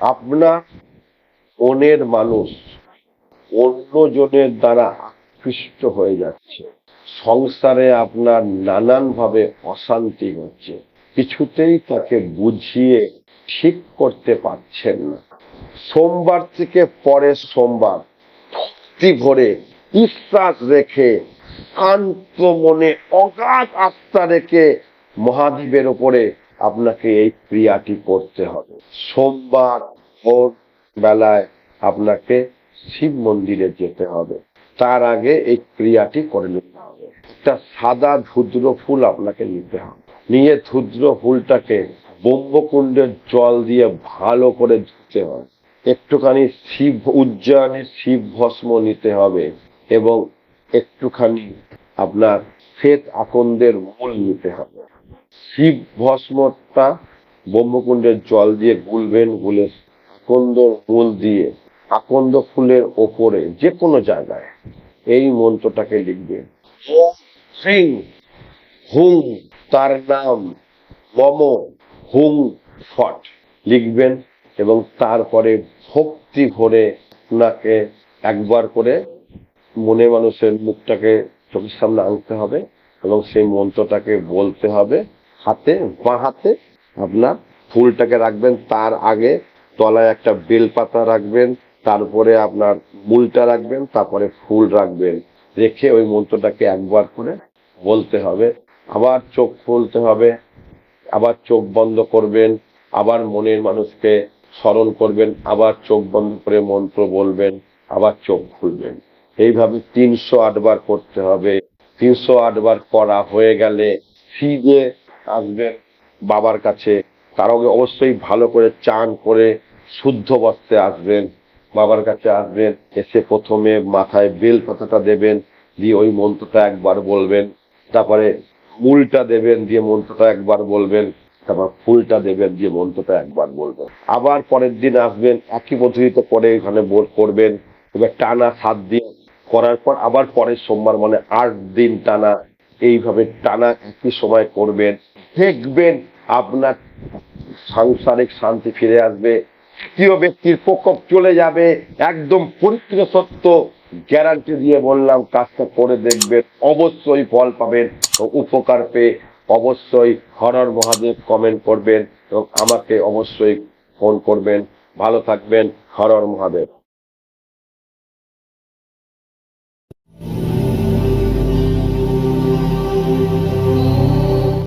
আপনার মনের মানুষ অন্যজনের দ্বারা আকৃষ্ট হয়ে যাচ্ছে। সংসারে আপনার নানানভাবে অশান্তি হচ্ছে। কিছুতেই তাকে বুঝিয়ে ঠিক করতে পারছেন না। সোমবার থেকে পরে সোমবার ভক্তি ভরে বিশ্বাস রেখে শান্ত মনে অগাধ আস্থা রেখে মহাদেবের ওপরে আপনাকে এই ক্রিয়াটি করতে হবে। সোমবার ভোর বেলায় আপনাকে শিব মন্দিরে যেতে হবে। তার আগে এই ক্রিয়াটি করে নিতে হবে। একটা সাদা ধুদ্র ফুল আপনাকে নিতে হবে। নিয়ে ধুদ্র ফুলটাকে ব্রহ্মকুণ্ডের জল দিয়ে ভালো করে ধুতে হবে। একটুখানি শিব উজ্জয়নের শিব ভস্ম নিতে হবে এবং একটুখানি আপনার শ্বেত আকন্দের মূল নিতে হবে। শিব ভস্মটা ব্রহ্মকুণ্ডের জল দিয়ে গুলবেন, গুলে আকন্দ মূল দিয়ে, আকন্দ ফুলের ওপরে যে কোনো জায়গায় এই মন্ত্রটাকে লিখবে। হ্রিং, হুং তার নাম, মম হুং ফট লিখবেন এবং তারপরে ভক্তি ভরে ওনাকে একবার করে মনে মানুষের মুখটাকে চোখের সামনে আনতে হবে এবং সেই মন্ত্রটাকে বলতে হবে। হাতে, বাঁ হাতে আপনার ফুলটাকে রাখবেন, তার আগে তলায় একটা বেলপাতা রাখবেন, তারপরে আপনার মূলটা রাখবেন, তারপরে ফুল রাখবেন। রেখে ওই মন্ত্রটাকে একবার করে বলতে হবে। আবার চোখ খুলতে হবে, আবার চোখ বন্ধ করবেন, আবার মনের মানুষকে স্মরণ করবেন, আবার চোখ বন্ধ করে মন্ত্র বলবেন, আবার চোখ খুলবেন। এইভাবে তিনশো আটবার করতে হবে। তিনশো আটবার করা হয়ে গেলে ফিজে আসবেন বাবার কাছে। তার অবশ্যই ভালো করে চান করে শুদ্ধ বস্ত্রে আসবেন, বাবার কাছে আসবেন, এসে প্রথমে মাথায় বেল পাতাটা দেবেন, দিয়ে ওই মন্ত্রটা একবার বলবেন, তারপরে মূলটা দেবেন, দিয়ে মন্ত্রটা একবার বলবেন, তারপর ফুলটা দেবেন, দিয়ে মন্ত্রটা একবার বলবেন। আবার পরের দিন আসবেন, একই পদ্ধতিতে করে এখানে বোধ করবেন, এবার টানা সাত দিন করার পর আবার পরের সোমবার মানে আট দিন টানা, এইভাবে টানা একই সময় করবেন, দেখবেন আপনার সাংসারিক শান্তি ফিরে আসবে তৃতীয় ব্যক্তির প্রকোপ চলে যাবে, একদম পরিত্র সত্য গ্যারান্টি দিয়ে বললাম, কাজটা করে দেখবেন, অবশ্যই ফল পাবেন উপকার পেয়ে অবশ্যই হরর মহাদেব কমেন্ট করবেন এবং আমাকে অবশ্যই ফোন করবেন। ভালো থাকবেন, হরর মহাদেব।